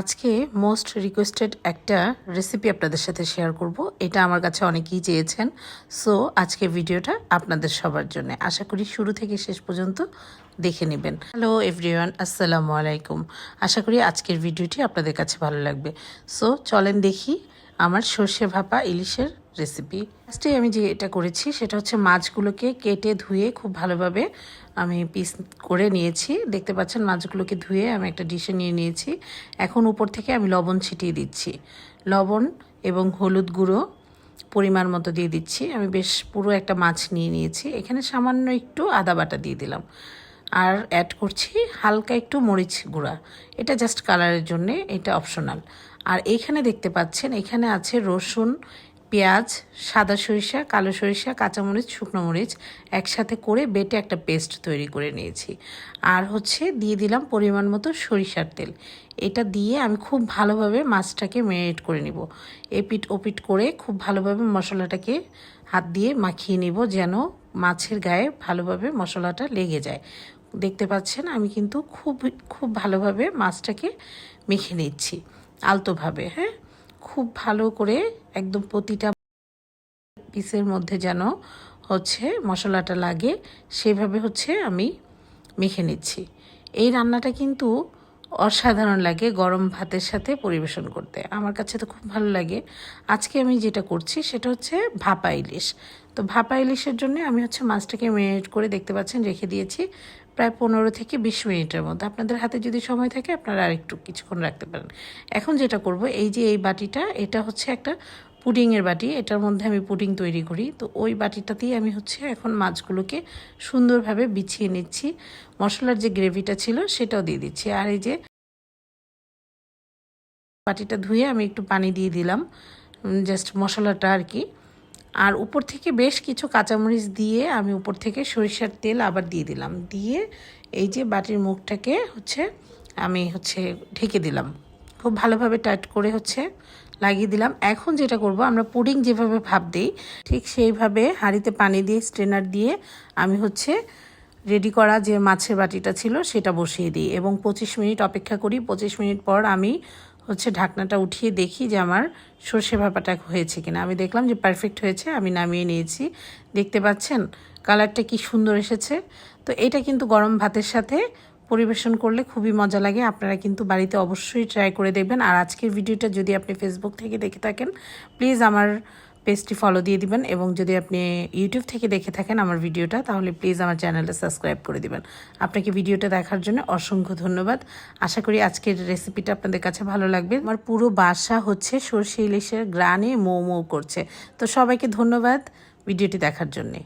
আজকে most requested একটা recipe আপনাদের সাথে শেয়ার করব। এটা আমার কাছে অনেকেই চেয়েছেন। সো আজকে ভিডিওটা আপনাদের সবার জন্য। আশা করি শুরু থেকে শেষ পর্যন্ত দেখে নেবেন। হ্যালো এভরিওয়ান আসসালামু আলাইকুম। আশা করি আজকের ভিডিওটি আপনাদের কাছে ভালো লাগবে। সো চলেন দেখি আমার সর্ষে ভাপা ইলিশের রেসিপি ফার্স্টে আমি যে এটা করেছি, সেটা হচ্ছে মাছগুলোকে কেটে ধুয়ে খুব ভালোভাবে আমি পিস করে নিয়েছি। দেখতে পাচ্ছেন মাছগুলোকে ধুয়ে আমি একটা ডিশে নিয়ে নিয়েছি। এখন উপর থেকে আমি লবণ ছিটিয়ে দিচ্ছি। লবণ এবং হলুদ গুঁড়ো পরিমাণ মতো দিয়ে দিচ্ছি। আমি বেশ পুরো একটা মাছ নিয়ে নিয়েছি। এখানে সামান্য একটু আদা বাটা দিয়ে দিলাম। আর অ্যাড করছি হালকা একটু মরিচ গুঁড়া। এটা জাস্ট কালারের জন্যে এটা অপশনাল আর এইখানে দেখতে পাচ্ছেন, এখানে আছে রসুন পেঁয়াজ, সাদা সরিষা, কালো সরিষা, কাঁচামরিচ, শুকনো মরিচ একসাথে করে বেটে একটা পেস্ট তৈরি করে নিয়েছি। আর হচ্ছে দিয়ে দিলাম পরিমাণ মতো সরিষার তেল। এটা দিয়ে আমি খুব ভালোভাবে মাছটাকে ম্যারিনেট করে নিব। এপিট ওপিট করে খুব ভালোভাবে মশলাটাকে হাত দিয়ে মাখিয়ে নিব যেন মাছের গায়ে ভালোভাবে মশলাটা লেগে যায়। দেখতে পাচ্ছেন আমি কিন্তু খুব খুব ভালোভাবে মাছটাকে মেখে নিচ্ছি আলতোভাবে হ্যাঁ? খুব ভালো করে একদম প্রতিটা পিসের মধ্যে যেন হচ্ছে মশলাটা লাগে, সেভাবে হচ্ছে আমি মেখে নিচ্ছি। এই রান্নাটা কিন্তু অসাধারণ লাগে গরম ভাতের সাথে পরিবেশন করতে। আমার কাছে তো খুব ভালো লাগে। আজকে আমি যেটা করছি সেটা হচ্ছে ভাপা ইলিশ। তো ভাপা ইলিশের জন্য আমি হচ্ছে মাছটাকে ম্যারিনেট করে দেখতে পাচ্ছেন, রেখে দিয়েছি প্রায় পনেরো থেকে বিশ মিনিটের মধ্যে। আপনাদের হাতে যদি সময় থাকে, আপনারা আরেকটু কিছুক্ষণ রাখতে পারেন। এখন যেটা করব, এই যে এই বাটিটা, এটা হচ্ছে একটা পুডিংয়ের বাটি, এটার মধ্যে আমি পুডিং তৈরি করি। তো ওই বাটিটাতেই আমি হচ্ছে এখন মাছগুলোকে সুন্দরভাবে বিছিয়ে নিচ্ছি। মশলার যে গ্রেভিটা ছিল সেটাও দিয়ে দিচ্ছি। আর এই যে বাটিটা ধুয়ে আমি একটু পানি দিয়ে দিলাম জাস্ট মশলাটা আর কি। আর উপর থেকে বেশ কিছু কাঁচামরিচ দিয়ে আমি উপর থেকে সরিষার তেল আবার দিয়ে দিলাম। দিয়ে এই যে বাটির মুখটাকে হচ্ছে আমি হচ্ছে ঢেকে দিলাম। খুব ভালোভাবে টাইট করে হচ্ছে লাগিয়ে দিলাম। এখন যেটা করব, আমরা পুডিং যেভাবে ভাব দিই, ঠিক সেইভাবে হাঁড়িতে পানি দিয়ে, স্ট্রেনার দিয়ে আমি হচ্ছে রেডি করা যে মাছের বাটিটা ছিল সেটা বসিয়ে দিই এবং পঁচিশ মিনিট অপেক্ষা করি। পঁচিশ মিনিট পর আমি হচ্ছে ঢাকনাটা উঠিয়ে দেখি যে আমার সর্ষে ভাপাটা হয়েছে কিনা। আমি দেখলাম যে পারফেক্ট হয়েছে, আমি নামিয়ে নিয়েছি। দেখতে পাচ্ছেন কালারটা কি সুন্দর এসেছে। তো এটা কিন্তু গরম ভাতের সাথে পরিবেশন করলে খুবই মজা লাগে। আপনারা কিন্তু বাড়িতে অবশ্যই ট্রাই করে দেখবেন। আর আজকের ভিডিওটা যদি আপনি ফেসবুক থেকে দেখে থাকেন প্লিজ আমার পেজটি ফলো দিয়ে দিবেন এবং যদি আপনি ইউটিউব থেকে দেখে থাকেন আমার ভিডিওটা, তাহলে প্লিজ আমার চ্যানেলটা সাবস্ক্রাইব করে দিবেন। আপনাকে ভিডিওটা দেখার জন্য অসংখ্য ধন্যবাদ। আশা করি আজকের রেসিপিটা আপনাদের কাছে ভালো লাগবে। আমার পুরো বাসা হচ্ছে সর্ষে ইলিশের গ্রানে মৌ মৌ করছে। তো সবাইকে ধন্যবাদ ভিডিওটি দেখার জন্যে।